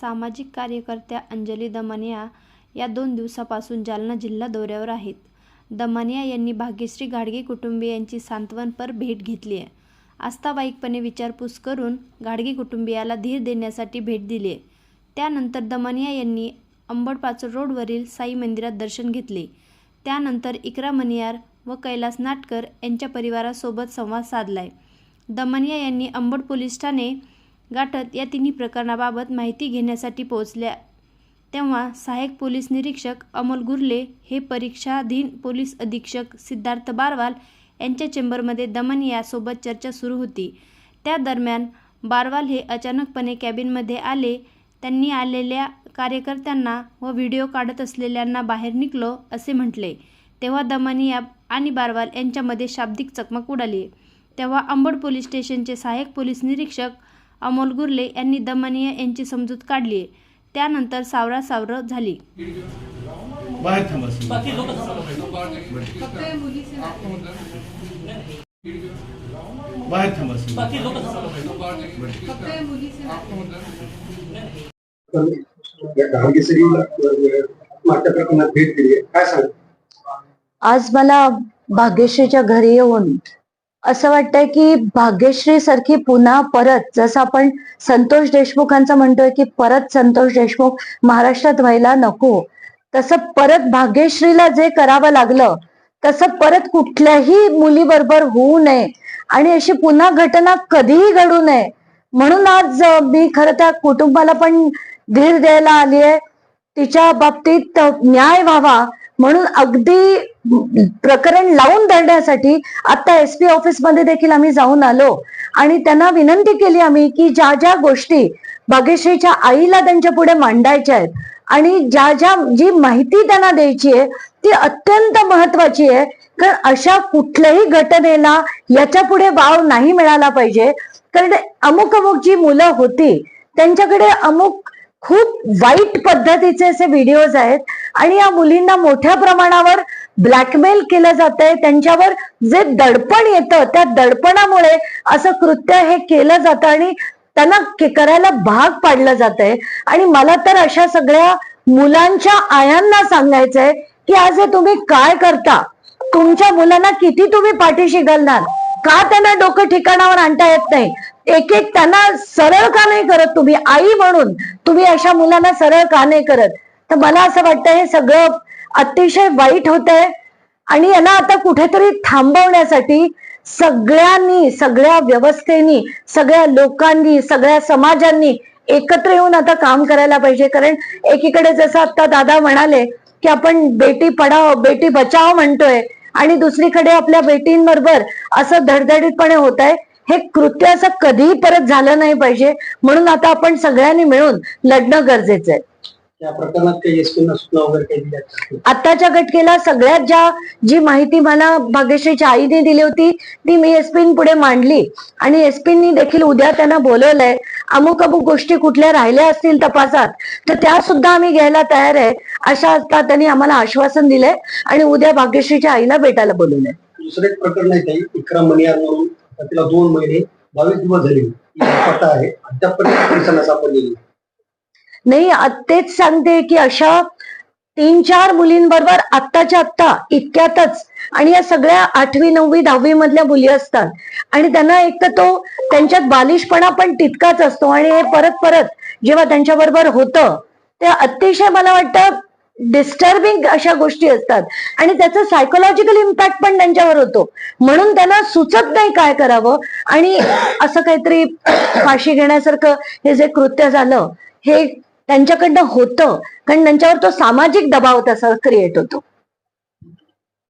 सामाजिक कार्यकर्त्या अंजली दमानिया या दोन दिवसापासून जालना जिल्हा दौऱ्यावर आहेत. दमानिया यांनी भाग्यश्री गाडगे कुटुंबियांची सांत्वनपर भेट घेतली आहे आस्थावाईकपणे विचारपूस करून गाडगे कुटुंबियाला धीर देण्यासाठी भेट दिली आहे त्यानंतर दमानिया यांनी अंबडपाचोड रोडवरील साई मंदिरात दर्शन घेतले. त्यानंतर इकरा मनियार व कैलास नाटकर यांच्या परिवारासोबत संवाद साधलाय. दमनिया यांनी अंबड पोलीस ठाणे गाठत या तिन्ही प्रकरणाबाबत माहिती घेण्यासाठी पोहोचल्या. तेव्हा सहाय्यक पोलीस निरीक्षक अमोल गुर्ले हे परीक्षाधीन पोलीस अधीक्षक सिद्धार्थ बारवाल यांच्या चेंबरमध्ये दमनियासोबत चर्चा सुरू होती. त्या दरम्यान बारवाल हे अचानकपणे कॅबिनमध्ये आले. त्यांनी आलेल्या कार्यकर्त्यांना व व्हिडिओ काढत असलेल्यांना बाहेर निघलो असे म्हटले. तेव्हा दमनिया आणि बारवाल यांच्यामध्ये शाब्दिक चकमक उडाली. तेव्हा अंबड पोलीस स्टेशनचे सहाय्यक पोलीस निरीक्षक अमोल गुर्ले यांनी दमानिया यांची समजूत काढली त्यानंतर सावरासावरं झाली बाहेर थांबा सर. बाकी लोक बाहेर थांबा सर. बाकी लोक या कामगिरीला मागच्या प्रकरणात भेट दिली आहे. काय सांग आज मला भाग्यश्रीच्या घरी येऊन असं वाटतंय की भाग्यश्री सारखी पुन्हा परत जसं आपण संतोष देशमुखांचं म्हणतोय की परत संतोष देशमुख महाराष्ट्रात व्हायला नको. तसं परत भाग्यश्रीला जे करावं लागलं तसं परत कुठल्याही मुलीबरोबर होऊ नये आणि अशी पुन्हा घटना कधीही घडू नये. म्हणून आज मी खरं त्या कुटुंबाला पण धीर द्यायला आली आहे तिच्या बाबतीत न्याय व्हावा म्हणून अगदी प्रकरण लावून धरण्यासाठी आता एस पी ऑफिसमध्ये देखील आम्ही जाऊन आलो. आणि त्यांना विनंती केली आम्ही की ज्या ज्या गोष्टी बागेश्रीच्या आईला त्यांच्या पुढे मांडायच्या आहेत आणि ज्या ज्या जी माहिती त्यांना द्यायची आहे ती अत्यंत महत्वाची आहे. कारण अशा कुठल्याही घटनेला याच्यापुढे वाव नाही मिळाला पाहिजे. कारण अमुक अमुक जी मुलं होती त्यांच्याकडे अमुक खूप वाईट पद्धतीचे असे व्हिडिओज आहेत. आणि या मुलींना मोठ्या प्रमाणावर ब्लॅकमेल केलं जात आहे त्यांच्यावर जे दडपण येतं त्या दडपणामुळे असं कृत्य हे केलं जातं आणि त्यांना करायला भाग पाडलं जात आहे आणि मला तर अशा सगळ्या मुलांच्या आयांना सांगायचंय की आज हे तुम्ही काय करता? तुमच्या मुलांना किती तुम्ही पाठीशी घालणार? का त्यांना डोकं ठिकाणावर आणता येत नाही? एक एक त्यांना सरळ का नाही करत तुम्ही? आई म्हणून तुम्ही अशा मुलांना सरळ का नाही करत? तर मला असं वाटतं हे सगळं अतिशय वाईट होत आहे आणि याला आता कुठेतरी थांबवण्यासाठी सगळ्यांनी सगळ्या व्यवस्थेनी सगळ्या लोकांनी सगळ्या समाजांनी एकत्र येऊन आता काम करायला पाहिजे. कारण एकीकडे जसं आता दादा म्हणाले की आपण बेटी पढाओ बेटी बचाओ म्हणतोय. आणि दुसरीकडे आपल्या बेटींबरोबर असं धडधडीतपणे होत आहे हे कृत्य असं कधीही परत झालं नाही पाहिजे. म्हणून आता आपण सगळ्यांनी मिळून लढणं गरजेचं आहे. या प्रकरणात काही एसपीना सूचना वगैरे काही दिल्या आहेत का? आत्ताच्या घटकेला सगळ्यात ज्या जी माहिती मला भाग्यश्रीच्या आईने दिली होती ती मी एसपीन पुढे मांडली. आणि एसपींनी देखील उद्या त्यांना बोलवलंय अमुक अमुक गोष्टी कुठल्या राहिल्या असतील तपासात तर त्या सुद्धा आम्ही घ्यायला तयार आहे अशा आता त्यांनी आम्हाला आश्वासन दिलंय. आणि उद्या भाग्यश्रीच्या आईला भेटायला बोलवलंय. दुसरं एक प्रकरण आहे तिला दोन महिने बावीस दिवस झाले. पत्ता आहे. अद्यापपर्यंत पोलिसांना सापडलेली नाही. तेच सांगते की अशा तीन चार मुलींबरोबर आत्ताच्या आत्ता इतक्यातच आणि या सगळ्या आठवी नववी दहावी मधल्या मुली असतात. आणि त्यांना एक तर तो त्यांच्यात बालिशपणा पण तितकाच असतो. आणि हे परत परत जेव्हा त्यांच्याबरोबर होतं ते अतिशय मला वाटतं डिस्टर्बिंग अशा गोष्टी असतात. आणि त्याचा सायकोलॉजिकल इम्पॅक्ट पण त्यांच्यावर होतो. म्हणून त्यांना सुचत नाही काय करावं. आणि असं काहीतरी फाशी घेण्यासारखं हे जे कृत्य झालं हे त्यांच्याकडनं होतं. कारण त्यांच्यावर तो सामाजिक दबाव तसा क्रिएट होतो.